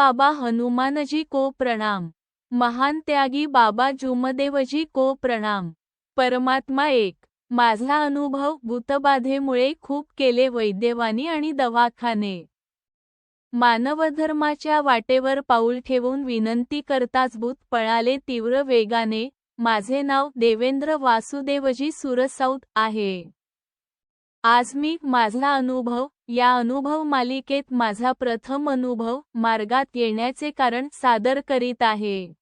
बाबा हनुमानजी को प्रणाम. महान त्यागी बाबा जुमदेवजी को प्रणाम. परमात्मा एक. माझा अनुभव भूतबाधेमुळे खूप केले वैद्यवानी आणि दवाखाने. मानवधर्माच्या वाटेवर पाऊल ठेवून विनंती करताच भूत पळाले तीव्र वेगाने. माझे नाव देवेंद्र वासुदेवजी सुरसाऊत आहे. आज मी माझा अनुभव या अनुभव मालिकेत माझा प्रथम अनुभव मार्गात येण्याचे कारण सादर करीत आहे.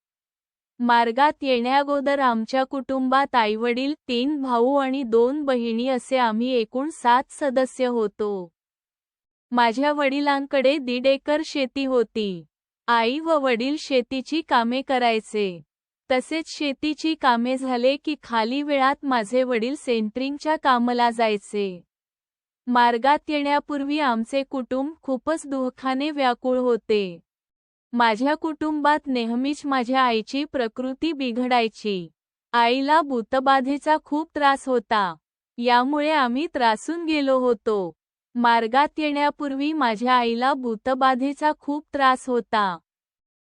मार्गात येण्याअगोदर आमच्या कुटुंबात आईवडील तीन भाऊ आणि दोन बहिणी असे आम्ही एकूण सात सदस्य होतो. माझ्या वडिलांकडे दीड एकर शेती होती. आई व वडील शेतीची कामे करायचे. तसेच शेतीची कामे झाले की खाली वेळात माझे वडील सेंट्रिंगच्या कामाला जायचे. मार्गात येण्यापूर्वी आमचे कुटुंब खूपच दुःखाने व्याकुळ होते. माझ्या कुटुंबात नेहमीच माझ्या आईची प्रकृती बिघडायची. आईला भूतबाधेचा खूप त्रास होता. यामुळे आम्ही त्रासून गेलो होतो. मार्गात येण्यापूर्वी माझ्या आईला भूतबाधेचा खूप त्रास होता.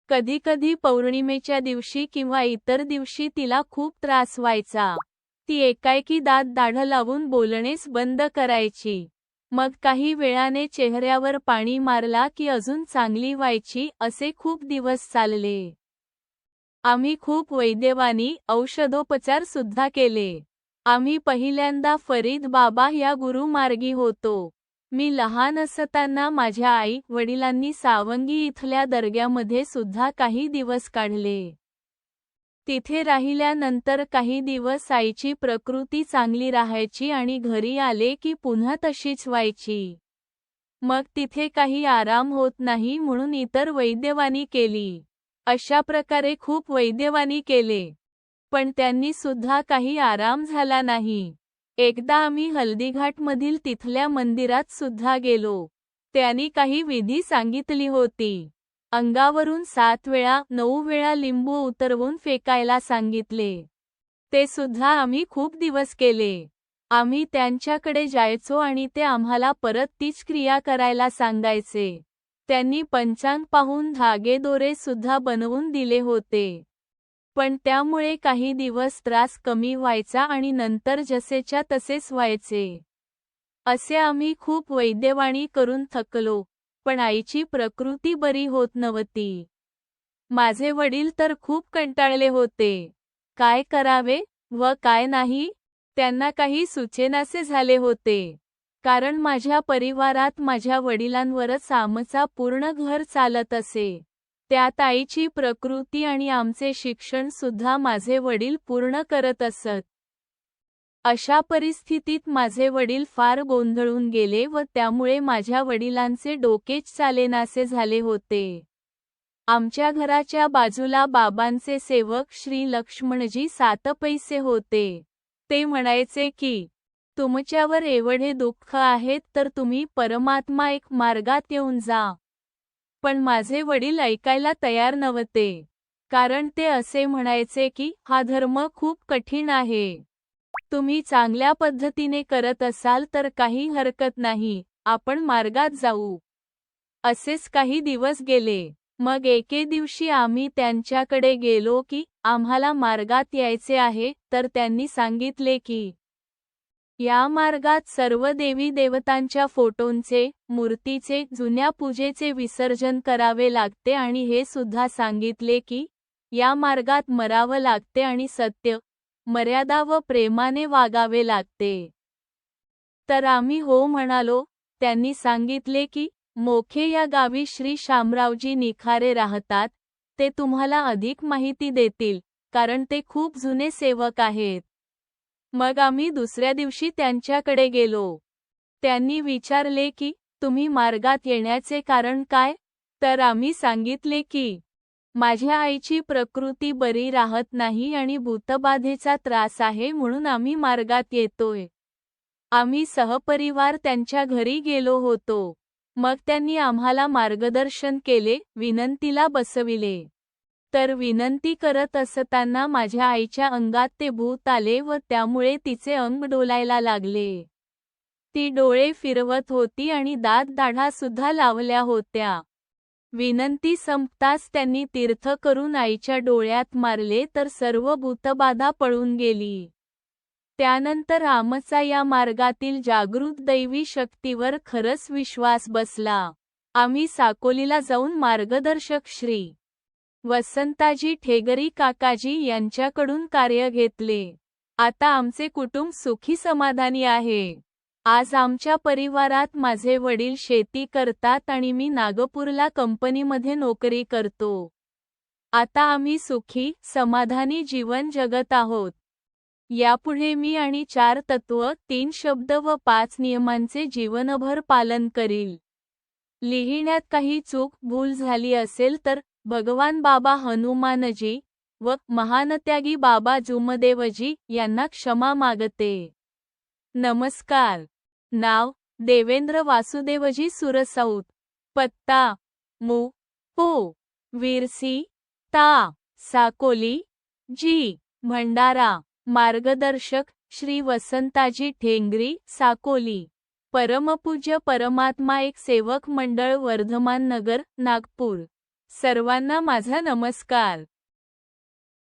कधीकधी पौर्णिमेच्या दिवशी किंवा इतर दिवशी तिला खूप त्रास व्हायचा. ती एकाएकी दात दाढ लावून बोलणेच बंद करायची. मग काही वेळाने चेहऱ्यावर पाणी मारला की अजून चांगली व्हायची असे खूप दिवस चालले. आम्ही खूप वैद्यवानी औषधोपचार सुद्धा केले. आम्ही पहिल्यांदा फरीद बाबा या गुरुमार्गी होतो. मी लहान असताना माझ्या आई वडिलांनी सावंगी इथल्या दर्ग्यामध्ये सुद्धा काही दिवस काढले. तिथे राहिल्यानंतर काही दिवस आईची प्रकृती चांगली राहायची आणि घरी आले की पुन्हा तशीच व्हायची. मग तिथे काही आराम होत नाही म्हणून इतर वैद्यवानी केली. अशा प्रकारे खूप वैद्यवानी केले. पण त्यांनी सुद्धा काही आराम झाला नाही. एकदा आम्ही हल्दीघाटमधील तिथल्या मंदिरात सुद्धा गेलो. त्यांनी काही विधी सांगितली होती. अंगावरून सात वेळा नऊ वेळा लिंबू उतरवून फेकायला सांगितले. ते सुद्धा आम्ही खूप दिवस केले. आम्ही त्यांच्याकडे जायचो आणि ते आम्हाला परत तीच क्रिया करायला सांगायचे. त्यांनी पंचांग पाहून धागेदोरे सुद्धा बनवून दिले होते. पण त्यामुळे काही दिवस त्रास कमी व्हायचा आणि नंतर जसेच्या तसेच व्हायचे. असे आम्ही खूप वैद्यवाणी करून थकलो. पण आईची प्रकृती बरी होत नव्हती. माझे वडील तर खूप कंटाळले होते. काय करावे व काय नाही त्यांना काही सुचेनासे झाले होते. कारण माझ्या परिवारात माझ्या वडिलांवरच आमचा पूर्ण घर चालत असे. त्यात आईची प्रकृती आणि आमचे शिक्षण सुद्धा माझे वडील पूर्ण करत असत. अशा परिस्थितीत माझे वडील फार गोंधळून गेले व त्यामुळे माझ्या वडिलांचे डोकेच चालेनासे झाले होते. आमच्या घराच्या बाजूला बाबांचे सेवक श्री लक्ष्मणजी सात पैसे होते. ते म्हणायचे की तुमच्यावर एवढे दुःख आहेत तर तुम्ही परमात्मा एक मार्गात येऊन जा. पण माझे वडील ऐकायला तयार नव्हते. कारण ते असे म्हणायचे की हा धर्म खूप कठीण आहे. तुम्ही चांगल्या पद्धतीने करत असाल तर काही हरकत नाही आपण मार्गात जाऊ. असेच काही दिवस गेले. मग एके दिवशी आम्ही त्यांच्याकडे गेलो की आम्हाला मार्गात यायचे आहे तर त्यांनी सांगितले की या मार्गात सर्व देवी देवतांच्या फोटोंचे मूर्तीचे जुन्या पूजेचे विसर्जन करावे लागते आणि हे सुद्धा सांगितले की या मार्गात मरावं लागते आणि सत्य मर्यादा व प्रेमाने वागावे लागते. तर आम्ही हो म्हणालो त्यांनी सांगितले की मोखे या गावी श्री शामरावजी निखारे राहतात ते तुम्हाला अधिक माहिती देतील कारण ते खूप जुने सेवक आहेत. मग आम्ही दुसऱ्या दिवशी त्यांच्याकडे गेलो. त्यांनी विचारले की तुम्ही मार्गात येण्याचे कारण काय? तर आम्ही सांगितले की माझ्या आईची प्रकृती बरी राहत नाही आणि भूतबाधेचा त्रास आहे म्हणून आम्ही मार्गात येतोय. आम्ही सहपरिवार त्यांच्या घरी गेलो होतो. मग त्यांनी आम्हाला मार्गदर्शन केले विनंतीला बसविले. तर विनंती करत असताना माझ्या आईच्या अंगात ते भूत आले व त्यामुळे तिचे अंग डोलायला लागले. ती डोळे फिरवत होती आणि दात दाढा सुद्धा लावल्या होत्या. विनंती संपताच त्यांनी तीर्थ करून आईच्या डोळ्यात मारले तर सर्व भूतबाधा पळून गेली. त्यानंतर आमचा या मार्गातील जागृत दैवी शक्तीवर खरंच विश्वास बसला. आम्ही साकोलीला जाऊन मार्गदर्शक श्री. वसंताजी ठेगरी काकाजी यांच्याकडून कार्य घेतले. आता आमचे कुटुंब सुखी समाधानी आहे. आज आमच्या परिवारात माझे वडील शेती करतात आणि मी नागपूरला कंपनीमध्ये नोकरी करतो. आता आम्ही सुखी समाधानी जीवन जगत आहोत. यापुढे मी आणि चार तत्व तीन शब्द व पाच नियमांचे जीवनभर पालन करील. लिहिण्यात काही चूक भूल झाली असेल तर भगवान बाबा हनुमानजी व महानत्यागी बाबा जुमदेवजी यांना क्षमा मागते. नमस्कार. नाव देवेंद्र वासुदेवजी सुरसौत. पत्ता मु. पो. विरसी. ता. साकोली. जी. भंडारा. मार्गदर्शक श्री वसंताजी ठेंगरी साकोली. परमपूज्य परमात्मा एक सेवक मंडळ वर्धमान नगर नागपूर. सर्वांना माझा नमस्कार.